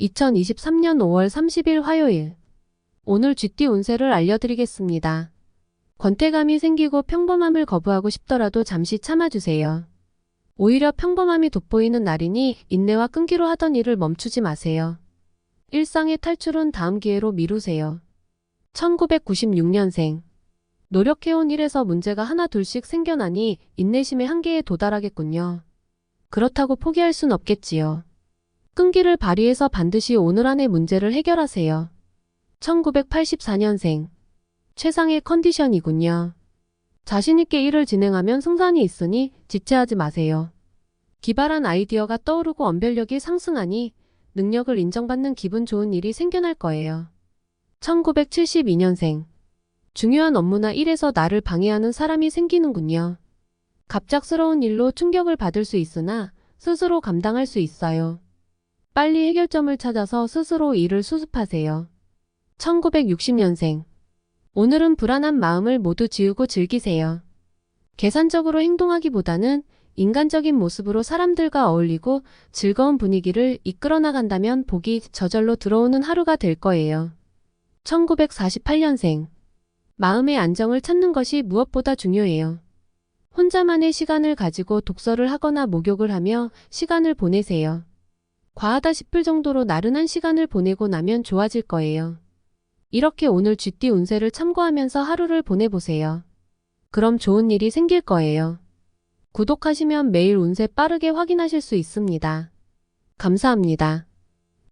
2023년 5월 30일 화요일. 오늘 쥐띠 운세를 알려드리겠습니다. 권태감이 생기고 평범함을 거부하고 싶더라도 잠시 참아주세요. 오히려 평범함이 돋보이는 날이니 인내와 끈기로 하던 일을 멈추지 마세요. 일상의 탈출은 다음 기회로 미루세요. 1996년생. 노력해온 일에서 문제가 하나 둘씩 생겨나니 인내심의 한계에 도달하겠군요. 그렇다고 포기할 순 없겠지요. 끈기를 발휘해서 반드시 오늘 안의 문제를 해결하세요. 1984년생. 최상의 컨디션이군요. 자신있게 일을 진행하면 승산이 있으니 지체하지 마세요. 기발한 아이디어가 떠오르고 언별력이 상승하니 능력을 인정받는 기분 좋은 일이 생겨날 거예요. 1972년생. 중요한 업무나 일에서 나를 방해하는 사람이 생기는군요. 갑작스러운 일로 충격을 받을 수 있으나 스스로 감당할 수 있어요. 빨리 해결점을 찾아서 스스로 일을 수습하세요. 1960년생. 오늘은 불안한 마음을 모두 지우고 즐기세요. 계산적으로 행동하기보다는 인간적인 모습으로 사람들과 어울리고 즐거운 분위기를 이끌어 나간다면 복이 저절로 들어오는 하루가 될 거예요. 1948년생. 마음의 안정을 찾는 것이 무엇보다 중요해요. 혼자만의 시간을 가지고 독서를 하거나 목욕을 하며 시간을 보내세요. 과하다 싶을 정도로 나른한 시간을 보내고 나면 좋아질 거예요. 이렇게 오늘 쥐띠 운세를 참고하면서 하루를 보내보세요. 그럼 좋은 일이 생길 거예요. 구독하시면 매일 운세 빠르게 확인하실 수 있습니다. 감사합니다.